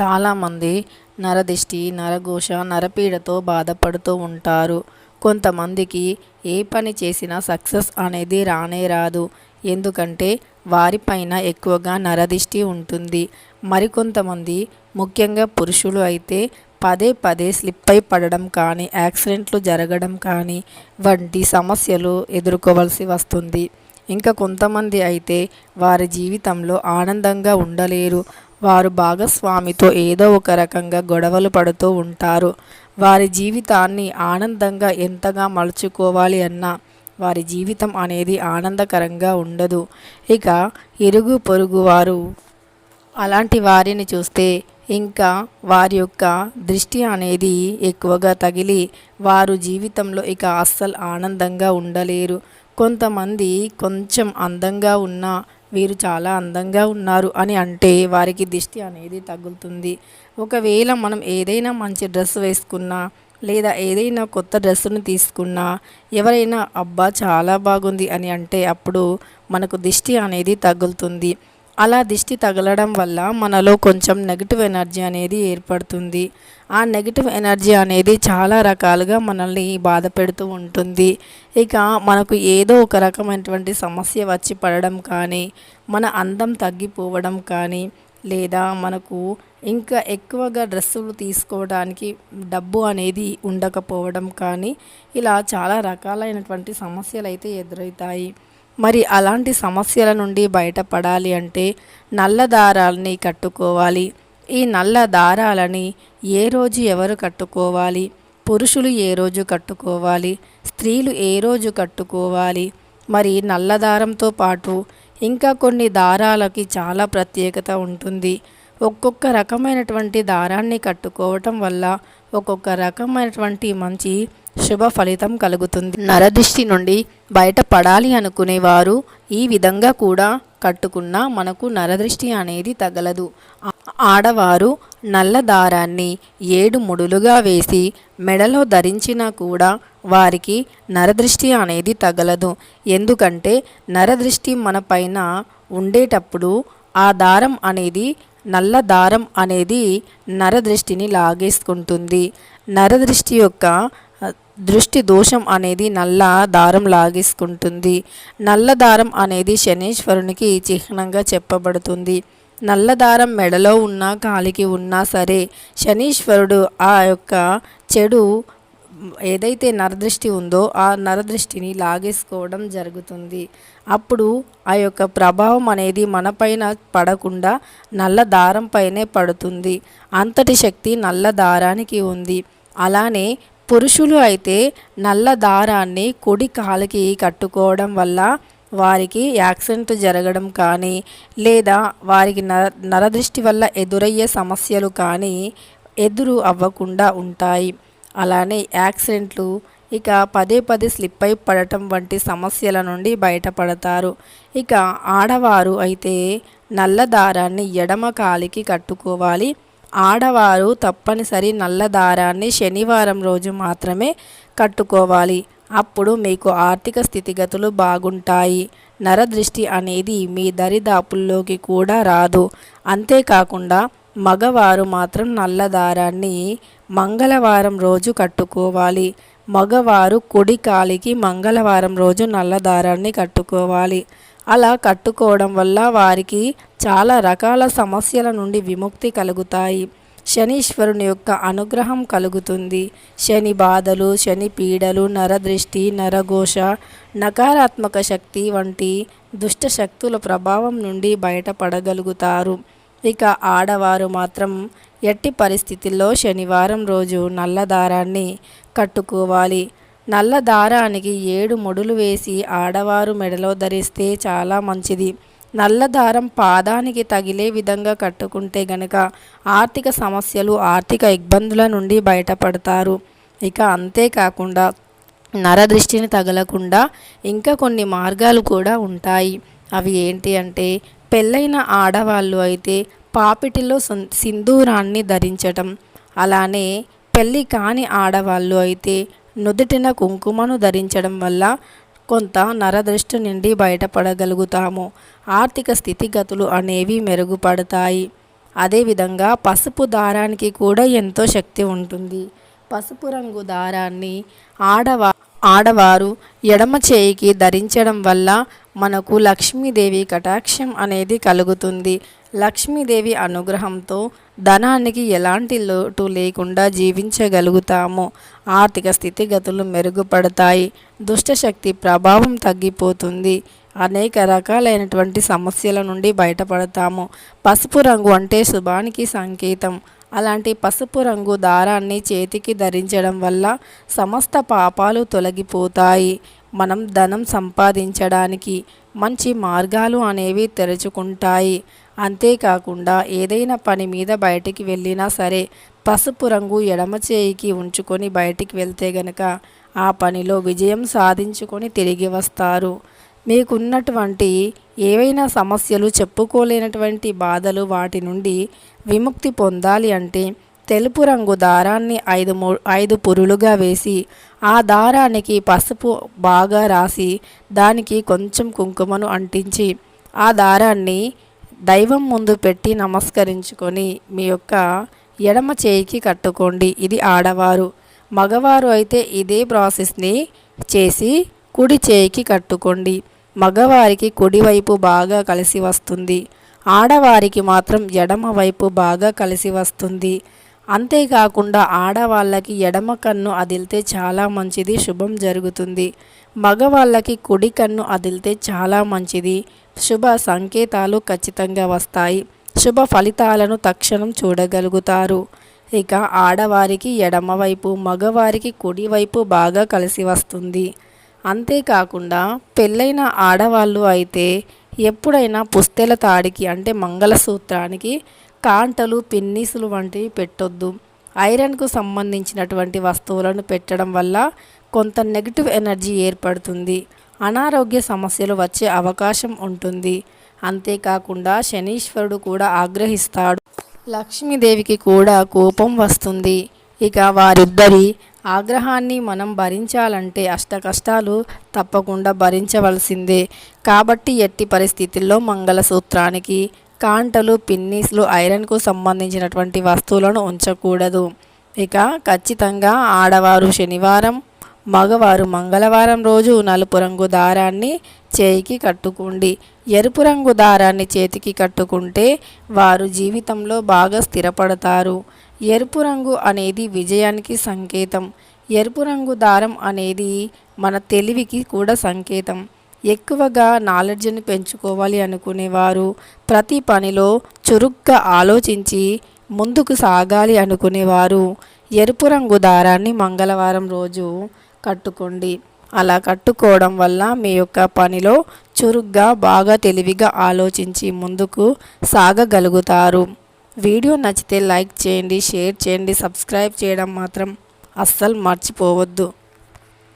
చాలామంది నరదిష్టి నరఘోష నరపీడతో బాధపడుతూ ఉంటారు. కొంతమందికి ఏ పని చేసినా సక్సెస్ అనేది రానే రాదు. ఎందుకంటే వారిపైన ఎక్కువగా నరదిష్టి ఉంటుంది. మరికొంతమంది ముఖ్యంగా పురుషులు అయితే పదే పదే స్లిప్ అయి పడడం కానీ యాక్సిడెంట్లు జరగడం కానీ వంటి సమస్యలు ఎదుర్కోవాల్సి వస్తుంది. ఇంకా కొంతమంది అయితే వారి జీవితంలో ఆనందంగా ఉండలేరు. వారు భాగస్వామితో ఏదో ఒక రకంగా గొడవలు పడుతూ ఉంటారు. వారి జీవితాన్ని ఆనందంగా ఎంతగా మలుచుకోవాలి అన్నా వారి జీవితం అనేది ఆనందకరంగా ఉండదు. ఇక ఇరుగు పొరుగు వారు అలాంటి వారిని చూస్తే ఇంకా వారి యొక్క దృష్టి అనేది ఎక్కువగా తగిలి వారు జీవితంలో ఇక అస్సలు ఆనందంగా ఉండలేరు. కొంతమంది కొంచెం అందంగా ఉన్న వీరు చాలా అందంగా ఉన్నారు అని అంటే వారికి దిష్టి అనేది తగులుతుంది. ఒకవేళ మనం ఏదైనా మంచి డ్రెస్ వేసుకున్నా లేదా ఏదైనా కొత్త డ్రెస్సును తీసుకున్నా ఎవరైనా అబ్బా చాలా బాగుంది అని అంటే అప్పుడు మనకు దిష్టి అనేది తగులుతుంది. అలా దిష్టి తగలడం వల్ల మనలో కొంచెం నెగిటివ్ ఎనర్జీ అనేది ఏర్పడుతుంది. ఆ నెగిటివ్ ఎనర్జీ అనేది చాలా రకాలుగా మనల్ని బాధ పెడుతూ ఉంటుంది. ఇక మనకు ఏదో ఒక రకమైనటువంటి సమస్య వచ్చి పడడం కానీ మన అందం తగ్గిపోవడం కానీ లేదా మనకు ఇంకా ఎక్కువగా డ్రెస్సులు తీసుకోవడానికి డబ్బు అనేది ఉండకపోవడం కానీ ఇలా చాలా రకాలైనటువంటి సమస్యలు అయితే ఎదురవుతాయి. మరి అలాంటి సమస్యల నుండి బయటపడాలి అంటే నల్ల దారాలని కట్టుకోవాలి. ఈ నల్ల దారాలని ఏ రోజు ఎవరు కట్టుకోవాలి? పురుషులు ఏ రోజు కట్టుకోవాలి? స్త్రీలు ఏ రోజు కట్టుకోవాలి? మరి నల్ల దారంతో పాటు ఇంకా కొన్ని దారాలకి చాలా ప్రత్యేకత ఉంటుంది. ఒక్కొక్క రకమైనటువంటి దారాన్ని కట్టుకోవటం వల్ల ఒక్కొక్క రకమైనటువంటి మంచి శుభ ఫలితం కలుగుతుంది. నరదృష్టి నుండి బయటపడాలి అనుకునేవారు ఈ విధంగా కూడా కట్టుకున్నా మనకు నరదృష్టి అనేది తగలదు. ఆడవారు నల్ల దారాన్ని ఏడు ముడులుగా వేసి మెడలో ధరించినా కూడా వారికి నరదృష్టి అనేది తగలదు. ఎందుకంటే నరదృష్టి మన పైన ఉండేటప్పుడు ఆ దారం అనేది నల్ల దారం అనేది నరదృష్టిని లాగేసుకుంటుంది. నరదృష్టి యొక్క దృష్టి దోషం అనేది నల్ల దారం లాగేసుకుంటుంది. నల్ల దారం అనేది శనీశ్వరునికి చిహ్నంగా చెప్పబడుతుంది. నల్ల దారం మెడలో ఉన్నా కాలికి ఉన్నా సరే శనీశ్వరుడు ఆ యొక్క చెడు ఏదైతే నరదృష్టి ఉందో ఆ నరదృష్టిని లాగేసుకోవడం జరుగుతుంది. అప్పుడు ఆ యొక్క ప్రభావం అనేది మనపైన పడకుండా నల్ల దారం పైనే పడుతుంది. అంతటి శక్తి నల్ల దారానికి ఉంది. అలానే పురుషులు అయితే నల్ల దారాన్ని కుడి కాలికి కట్టుకోవడం వల్ల వారికి యాక్సిడెంట్ జరగడం కానీ లేదా వారికి నర నరదృష్టి వల్ల ఎదురయ్యే సమస్యలు కానీ ఎదురు అవ్వకుండా ఉంటాయి. అలానే యాక్సిడెంట్లు ఇక పదే పదే స్లిప్ అయి పడటం వంటి సమస్యల నుండి బయటపడతారు. ఇక ఆడవారు అయితే నల్ల దారాన్ని ఎడమ కాలికి కట్టుకోవాలి. ఆడవారు తప్పనిసరి నల్ల దారాన్ని శనివారం రోజు మాత్రమే కట్టుకోవాలి. అప్పుడు మీకు ఆర్థిక స్థితిగతులు బాగుంటాయి. నరదృష్టి అనేది మీ దరిదాపుల్లోకి కూడా రాదు. అంతేకాకుండా మగవారు మాత్రం నల్ల దారాన్ని మంగళవారం రోజు కట్టుకోవాలి. మగవారు కుడి కాలికి మంగళవారం రోజు నల్ల దారాన్ని కట్టుకోవాలి. అలా కట్టుకోవడం వల్ల వారికి చాలా రకాల సమస్యల నుండి విముక్తి కలుగుతాయి. శనీశ్వరుని యొక్క అనుగ్రహం కలుగుతుంది. శని బాధలు శని పీడలు నరదృష్టి నరఘోష నకారాత్మక శక్తి వంటి దుష్ట శక్తుల ప్రభావం నుండి బయటపడగలుగుతారు. ఇక ఆడవారు మాత్రం ఎట్టి పరిస్థితుల్లో శనివారం రోజు నల్లదారాన్ని కట్టుకోవాలి. నల్ల దారానికి ఏడు ముడులు వేసి ఆడవారు మెడలో ధరిస్తే చాలా మంచిది. నల్ల దారం పాదానికి తగిలే విధంగా కట్టుకుంటే గనక ఆర్థిక సమస్యలు ఆర్థిక ఇబ్బందుల నుండి బయటపడతారు. ఇక అంతేకాకుండా నరదృష్టిని తగలకుండా ఇంకా కొన్ని మార్గాలు కూడా ఉంటాయి. అవి ఏంటి అంటే పెళ్ళైన ఆడవాళ్ళు అయితే పాపిటిలో సింధూరాన్ని ధరించటం. అలానే పెళ్ళి కాని ఆడవాళ్ళు అయితే నుదుటిన కుంకుమను ధరించడం వల్ల కొంత నరదృష్టి నుండి బయటపడగలుగుతాము. ఆర్థిక స్థితిగతులు అనేవి మెరుగుపడతాయి. అదేవిధంగా పసుపు దారానికి కూడా ఎంతో శక్తి ఉంటుంది. పసుపు రంగు దారాన్ని ఆడవా ఆడవారు ఎడమ చేయికి ధరించడం వల్ల మనకు లక్ష్మీదేవి కటాక్షం అనేది కలుగుతుంది. లక్ష్మీదేవి అనుగ్రహంతో ధనానికి ఎలాంటి లోటు లేకుండా జీవించగలుగుతాము. ఆర్థిక స్థితిగతులు మెరుగుపడతాయి. దుష్టశక్తి ప్రభావం తగ్గిపోతుంది. అనేక రకాలైనటువంటి సమస్యల నుండి బయటపడతాము. పసుపు రంగు అంటే శుభానికి సంకేతం. అలాంటి పసుపు రంగు దారాన్ని చేతికి ధరించడం వల్ల సమస్త పాపాలు తొలగిపోతాయి. మనం ధనం సంపాదించడానికి మంచి మార్గాలు అనేవి తెరుచుకుంటాయి. అంతేకాకుండా ఏదైనా పని మీద బయటికి వెళ్ళినా సరే పసుపు రంగు ఎడమ చేయికి ఉంచుకొని బయటికి వెళ్తే గనక ఆ పనిలో విజయం సాధించుకొని తిరిగి వస్తారు. మీకున్నటువంటి ఏవైనా సమస్యలు చెప్పుకోలేనటువంటి బాధలు వాటి నుండి విముక్తి పొందాలి అంటే తెలుపు రంగు దారాన్ని ఐదు ఐదు పురులుగా వేసి ఆ దారానికి పసుపు బాగా రాసి దానికి కొంచెం కుంకుమను అంటించి ఆ దారాన్ని దైవం ముందు పెట్టి నమస్కరించుకొని మీ యొక్క ఎడమ చేయికి కట్టుకోండి. ఇది ఆడవారు. మగవారు అయితే ఇదే ప్రాసెస్ని చేసి కుడి చేయికి కట్టుకోండి. మగవారికి కుడివైపు బాగా కలిసి వస్తుంది. ఆడవారికి మాత్రం ఎడమ వైపు బాగా కలిసి వస్తుంది. అంతేకాకుండా ఆడవాళ్ళకి ఎడమ కన్ను అదిలితే చాలా మంచిది శుభం జరుగుతుంది. మగవాళ్ళకి కుడి కన్ను అదిలితే చాలా మంచిది. శుభ సంకేతాలు ఖచ్చితంగా వస్తాయి. శుభ ఫలితాలను తక్షణం చూడగలుగుతారు. ఇక ఆడవారికి ఎడమవైపు మగవారికి కుడివైపు బాగా కలిసి వస్తుంది. అంతేకాకుండా పెళ్ళైన ఆడవాళ్ళు అయితే ఎప్పుడైనా పుస్తెల తాడికి అంటే మంగళసూత్రానికి కాంటలు పిన్నీసులు వంటివి పెట్టొద్దు. ఐరన్కు సంబంధించినటువంటి వస్తువులను పెట్టడం వల్ల కొంత నెగిటివ్ ఎనర్జీ ఏర్పడుతుంది. అనారోగ్య సమస్యలు వచ్చే అవకాశం ఉంటుంది. అంతేకాకుండా శనీశ్వరుడు కూడా ఆగ్రహిస్తాడు. లక్ష్మీదేవికి కూడా కోపం వస్తుంది. ఇక వారిద్దరి ఆగ్రహాన్ని మనం భరించాలంటే అష్ట కష్టాలు తప్పకుండా భరించవలసిందే. కాబట్టి ఎట్టి పరిస్థితుల్లో మంగళసూత్రానికి కాంటలు పిన్నీస్లు ఐరన్కు సంబంధించినటువంటి వస్తువులను ఉంచకూడదు. ఇక ఖచ్చితంగా ఆడవారు శనివారం మగవారు మంగళవారం రోజు నలుపు రంగు దారాన్ని చేయికి కట్టుకోండి. ఎరుపు రంగు దారాన్ని చేతికి కట్టుకుంటే వారు జీవితంలో బాగా స్థిరపడతారు. ఎరుపు రంగు అనేది విజయానికి సంకేతం. ఎరుపు రంగు దారం అనేది మన తెలివికి కూడా సంకేతం. ఎక్కువగా నాలెడ్జ్ని పెంచుకోవాలి అనుకునేవారు. ప్రతి పనిలో చురుగ్గా ఆలోచించి ముందుకు సాగాలి అనుకునేవారు. ఎరుపు రంగు దారాన్ని మంగళవారం రోజు కట్టుకోండి. అలా కట్టుకోవడం వల్ల మీ యొక్క పనిలో చురుగ్గా బాగా తెలివిగా ఆలోచించి ముందుకు సాగగలుగుతారు. వీడియో నచ్చితే లైక్ చేయండి షేర్ చేయండి సబ్స్క్రైబ్ చేయడం మాత్రం అస్సలు మర్చిపోవద్దు.